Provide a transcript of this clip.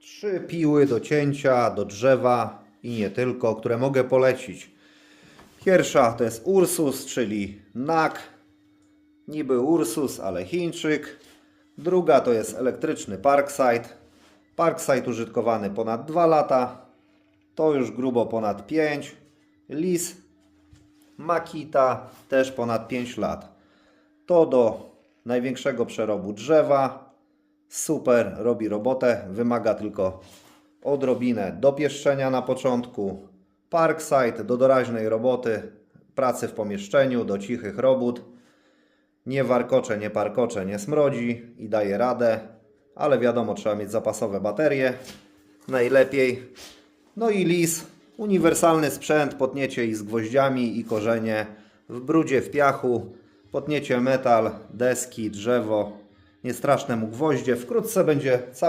Trzy piły do cięcia, do drzewa i nie tylko, które mogę polecić. Pierwsza to jest Ursus, czyli NAK. Niby Ursus, ale Chińczyk. Druga to jest elektryczny Parkside. Parkside użytkowany ponad 2 lata. To już grubo ponad 5. Lis Makita też ponad 5 lat. To do największego przerobu drzewa. Super, robi robotę. Wymaga tylko odrobinę dopieszczenia na początku. Parkside do doraźnej roboty, pracy w pomieszczeniu, do cichych robót. Nie warkocze, nie parkocze, nie smrodzi i daje radę, ale wiadomo, trzeba mieć zapasowe baterie. Najlepiej. No i lis, uniwersalny sprzęt, potniecie i z gwoździami i korzenie w brudzie, w piachu, potniecie metal, deski, drzewo, niestraszne mu gwoździe. Wkrótce będzie cały